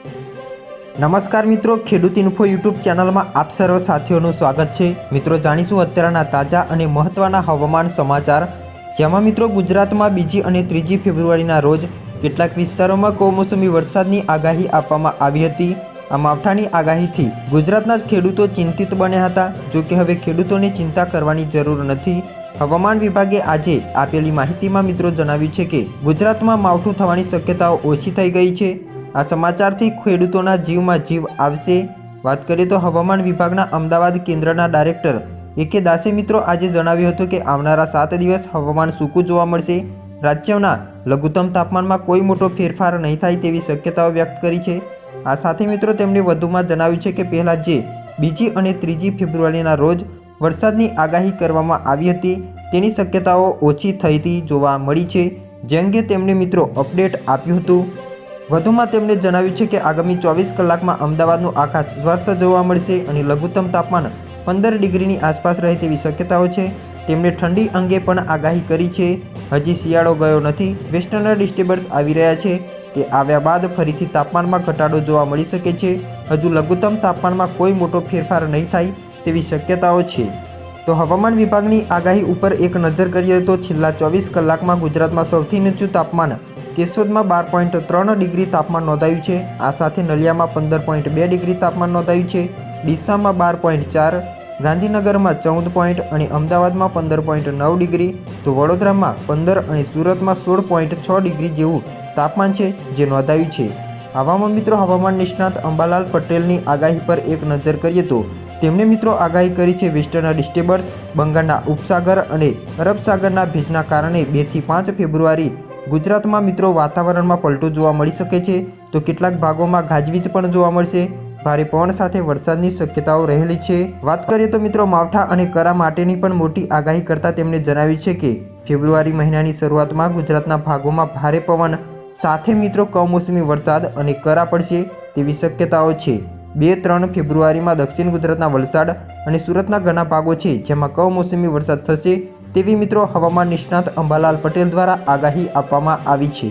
નમસ્કાર મિત્રો, ખેડૂત ઇન્ફો યુટ્યુબ ચેનલમાં આપ સર્વ સાથીઓનું સ્વાગત છે. મિત્રો, જાણીશું અત્યારના તાજા અને મહત્ત્વના હવામાન સમાચાર. જેમાં મિત્રો, ગુજરાતમાં બીજી અને ત્રીજી ફેબ્રુઆરીના રોજ કેટલાક વિસ્તારોમાં કમોસમી વરસાદની આગાહી આપવામાં આવી હતી. આ માવઠાની આગાહીથી ગુજરાતના ખેડૂતો ચિંતિત બન્યા હતા. જો કે હવે ખેડૂતોને ચિંતા કરવાની જરૂર નથી. હવામાન વિભાગે આજે આપેલી માહિતીમાં મિત્રો જણાવ્યું છે કે ગુજરાતમાં માવઠું થવાની શક્યતાઓ ઓછી થઈ ગઈ છે. આ સમાચારથી ખેડૂતોના જીવમાં જીવ આવશે? વાત કરીએ તો હવામાન વિભાગના અમદાવાદ કેન્દ્રના ડાયરેક્ટર એકે દાસે મિત્રો આજે જણાવ્યું હતું કે આવનારા સાત દિવસ હવામાન સૂકું જોવા મળશે. રાજ્યના લઘુત્તમ તાપમાનમાં કોઈ મોટો ફેરફાર નહીં થાય તેવી શક્યતાઓ વ્યક્ત કરી છે. આ સાથે મિત્રો તેમણે વધુમાં જણાવ્યું છે કે પહેલાં જે બીજી અને ત્રીજી ફેબ્રુઆરીના રોજ વરસાદની આગાહી કરવામાં આવી હતી, તેની શક્યતાઓ ઓછી થઈતી જોવા મળી છે. જે અંગે તેમણે મિત્રો અપડેટ આપ્યું હતું. વધુમાં તેમણે જણાવ્યું છે કે આગામી ચોવીસ કલાકમાં અમદાવાદનું આકાશ સ્વર્ષ જોવા મળશે અને લઘુત્તમ તાપમાન પંદર ડિગ્રીની આસપાસ રહે તેવી શક્યતાઓ છે. તેમણે ઠંડી અંગે પણ આગાહી કરી છે. હજી શિયાળો ગયો નથી. વેસ્ટર્ન ડિસ્ટર્બન્સ આવી રહ્યા છે તે આવ્યા બાદ ફરીથી તાપમાનમાં ઘટાડો જોવા મળી શકે છે. હજુ લઘુત્તમ તાપમાનમાં કોઈ મોટો ફેરફાર નહીં થાય તેવી શક્યતાઓ છે. તો હવામાન વિભાગની આગાહી ઉપર એક નજર કરીએ તો છેલ્લા ચોવીસ કલાકમાં ગુજરાતમાં સૌથી નીચું તાપમાન કેશોદમાં બાર પોઈન્ટ ત્રણ ડિગ્રી તાપમાન નોંધાયું છે. આ સાથે નલિયામાં પંદર પોઈન્ટ બે ડિગ્રી તાપમાન નોંધાયું છે. ડીસામાં બાર પોઈન્ટ ચાર, ગાંધીનગરમાં ચૌદ પોઈન્ટ અને અમદાવાદમાં પંદર પોઈન્ટ નવ ડિગ્રી, તો વડોદરામાં પંદર અને સુરતમાં સોળ પોઈન્ટ છ ડિગ્રી જેવું તાપમાન છે જે નોંધાયું છે. હવામાન મિત્રો, હવામાન નિષ્ણાત અંબાલાલ પટેલની આગાહી પર એક નજર કરીએ તો તેમણે મિત્રો આગાહી કરી છે વેસ્ટર્ન ડિસ્ટર્બન્સ બંગાળના ઉપસાગર અને અરબ સાગરના ભેજના કારણે બેથી પાંચ ફેબ્રુઆરી ગુજરાતમાં મિત્રો વાતાવરણમાં પલટો જોવા મળી શકે છે, તો કેટલાક ભાગોમાં ગાજવીજ પણ જોવા મળશે. ભારે પવન સાથે વરસાદની શક્યતાઓ રહેલી છે. વાત કરીએ તો મિત્રો માવઠા અને કરા માટેની પણ મોટી આગાહી કરતાં તેમણે જણાવ્યું છે કે, ફેબ્રુઆરી મહિનાની શરૂઆતમાં ગુજરાતના ભાગોમાં ભારે પવન સાથે મિત્રો કમોસમી વરસાદ અને કરા પડશે તેવી શક્યતાઓ છે. બે ત્રણ ફેબ્રુઆરીમાં દક્ષિણ ગુજરાતના વલસાડ અને સુરતના ઘણા ભાગો છે, જેમાં કમોસમી વરસાદ થશે તેવી મિત્રો હવામાન નિષ્ણાત અંબાલાલ પટેલ દ્વારા આગાહી આપવામાં આવી છે.